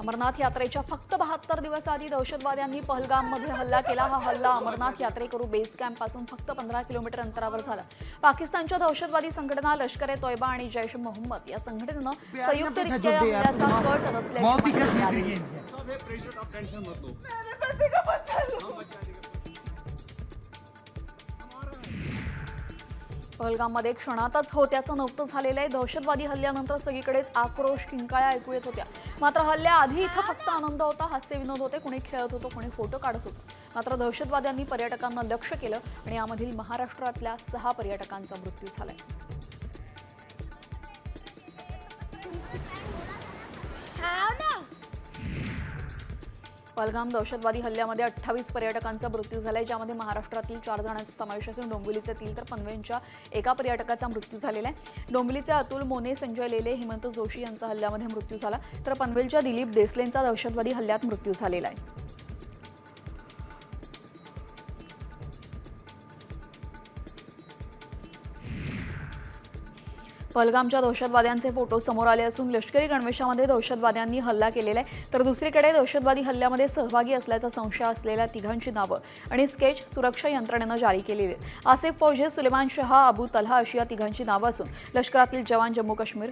अमरनाथ यात्रेच्या फक्त बहात्तर दिवस आधी दहशतवाद्यांनी पहलगाममध्ये हल्ला केला. हा हल्ला अमरनाथ यात्रेकरू बेस कॅम्पपासून फक्त पंधरा किलोमीटर अंतरावर झाला. पाकिस्तानच्या दहशतवादी संघटना लष्कर ए तोयबा आणि जैश मोहम्मद या संघटनेनं संयुक्तरित्या या हल्ल्याचा कट रचल्याची ही माहिती पहलगाममध्ये क्षणातच होत्याचं नव्हतं झालेलं आहे. दहशतवादी हल्ल्यानंतर सगळीकडेच आक्रोश किंकाळ्या ऐकू येत होत्या. मात्र हल्ल्याआधी इथं फक्त आनंद होता हास्य विनोद होते. कोणी खेळत होतं कोणी फोटो काढत होतं. मात्र दहशतवाद्यांनी पर्यटकांना लक्ष केलं आणि यामधील महाराष्ट्रातल्या सहा पर्यटकांचा मृत्यू झालाय. पहलगाम दहशतवादी हल्ल्यामध्ये अठ्ठावीस पर्यटकांचा मृत्यू झालाय ज्यामध्ये महाराष्ट्रातील चार जणांचा समावेश असून डोंबिवलीचे तीन तर पनवेलच्या एका पर्यटकाचा मृत्यू झालेला आहे. डोंबिवलीचे अतुल मोने संजय लेले हेमंत जोशी यांचा हल्ल्यामध्ये मृत्यू झाला. तर पनवेलच्या दिलीप देसलेंचा दहशतवादी हल्ल्यात मृत्यू झालेला आहे. पहलगामच्या दहशतवाद्यांचे फोटो समोर आले असून लष्करी गणवेशामध्ये दहशतवाद्यांनी हल्ला केलेला आहे. तर दुसरीकडे दहशतवादी हल्ल्यामध्ये सहभागी असल्याचा संशय असलेल्या तिघांची नावं आणि स्केच सुरक्षा यंत्रणेनं जारी केलेली आहेत. आसिफ फौजे सुलेमान शहा अबू तल्हा अशी या तिघांची नावं असून लष्करातील जवान जम्मू काश्मीर